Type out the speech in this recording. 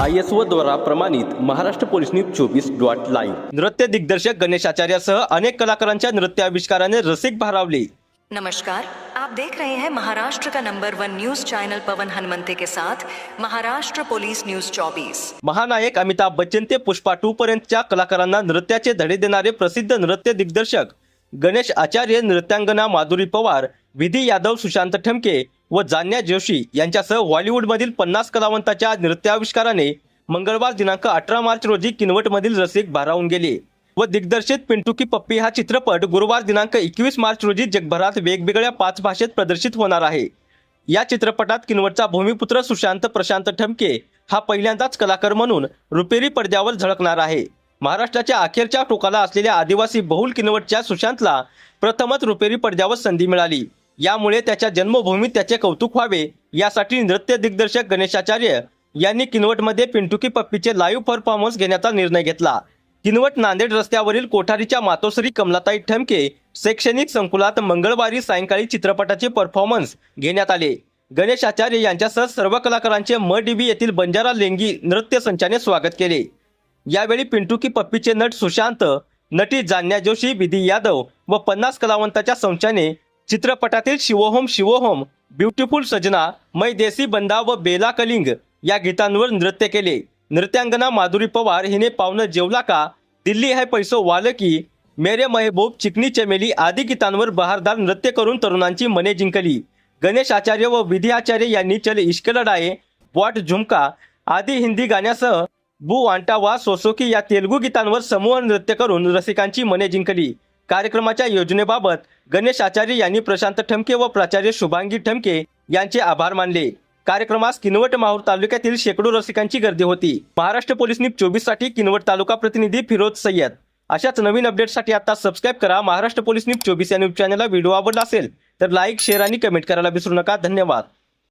I S O द्वारा प्रमाणित Maharashtra police news चोवीस डॉट लाईव्ह. नृत्य दिग्दर्शक गणेश आचार्यासह अनेक कलाकारांच्या नृत्य आविष्काराने रसिक भारावले. नमस्कार. आप देख रहे हैं महाराष्ट्र का number one news channel Pavan Hanumante के साथ महाराष्ट्र पुलिस न्यूज 24 महानायक अमिताभ बच्चन ते पुष्पा टू पर्यंतच्या कलाकारांना नृत्याचे धडे देणारे प्रसिद्ध नृत्य दिग्दर्शक गणेश आचार्य नृत्यांगना माधुरी पवार विधी यादव सुशांत ठमके व जान्या जोशी यांच्यासह बॉलिवूडमधील पन्नास कलावंताच्या नृत्याविष्काराने मंगळवार दिनांक अठरा मार्च रोजी किनवटमधील रसिक भारावून गेले. व दिग्दर्शित पिंटू की पप्पी हा चित्रपट गुरुवार दिनांक एकवीस मार्च रोजी जगभरात वेगवेगळ्या पाच भाषेत प्रदर्शित होणार आहे. या चित्रपटात किनवटचा भूमिपुत्र सुशांत प्रशांत ठमके हा पहिल्यांदाच कलाकार म्हणून रुपेरी पडद्यावर झळकणार आहे. महाराष्ट्राच्या अखेरच्या टोकाला असलेल्या आदिवासी बहुल किनवटच्या सुशांतला प्रथमच रुपेरी पडद्यावर संधी मिळाली. यामुळे त्याच्या जन्मभूमीत त्याचे कौतुक व्हावे यासाठी नृत्य दिग्दर्शक गणेशाचार्य यांनी किनवटमध्ये पिंटुकी पप्पीचे लाईव्ह परफॉर्मन्स घेण्याचा निर्णय घेतला. किनवट नांदेड रस्त्यावरील कोठारीच्या मातोश्री कमलाताई ठमके शैक्षणिक संकुलात मंगळवारी सायंकाळी चित्रपटाचे परफॉर्मन्स घेण्यात आले. गणेश आचार्य यांच्यासह सर्व कलाकारांचे म डीबी येथील बंजारा लेंगी नृत्य संचाने स्वागत केले. यावेळी पिंटुकी पप्पीचे नट सुशांत नटी जान्या जोशी विधी यादव व पन्नास कलावंताच्या संचाने चित्रपटातील शिवोहोम शिवोहोम ब्युटिफुल सजना मै देसी बंदा व बेला कलिंग या गीतांवर नृत्य केले. नृत्यांगना माधुरी पवार हिने पावनं जेवला का? दिल्ली है पैसो वाल की मेरे महबूब चिकनी चमेली आदी गीतांवर बहारदार नृत्य करून तरुणांची मने जिंकली. गणेश आचार्य व विधी आचार्य यांनी चल इश्क लढाये बॉट झुमका आदी हिंदी गाण्यासह बू वांटा वा सोसोकी या तेलुगू गीतांवर समूह नृत्य करून रसिकांची मने जिंकली. कार्यक्रमाच्या योजनेबाबत गणेश आचार्य यांनी प्रशांत ठमके व प्राचार्य शुभांगी ठमके यांचे आभार मानले. कार्यक्रमास किनवट माहूर तालुक्यातील शेकडो रसिकांची गर्दी होती. महाराष्ट्र पोलीस न्यूज चोवीससाठी किनवट तालुका प्रतिनिधी फिरोज सय्यद. अशाच नवीन अपडेटसाठी आता सबस्क्राईब करा महाराष्ट्र पोलीस न्यूज चोवीस या न्यूज चॅनलला. व्हिडिओ आवडला असेल तर लाईक शेअर आणि कमेंट करायला विसरू नका. धन्यवाद.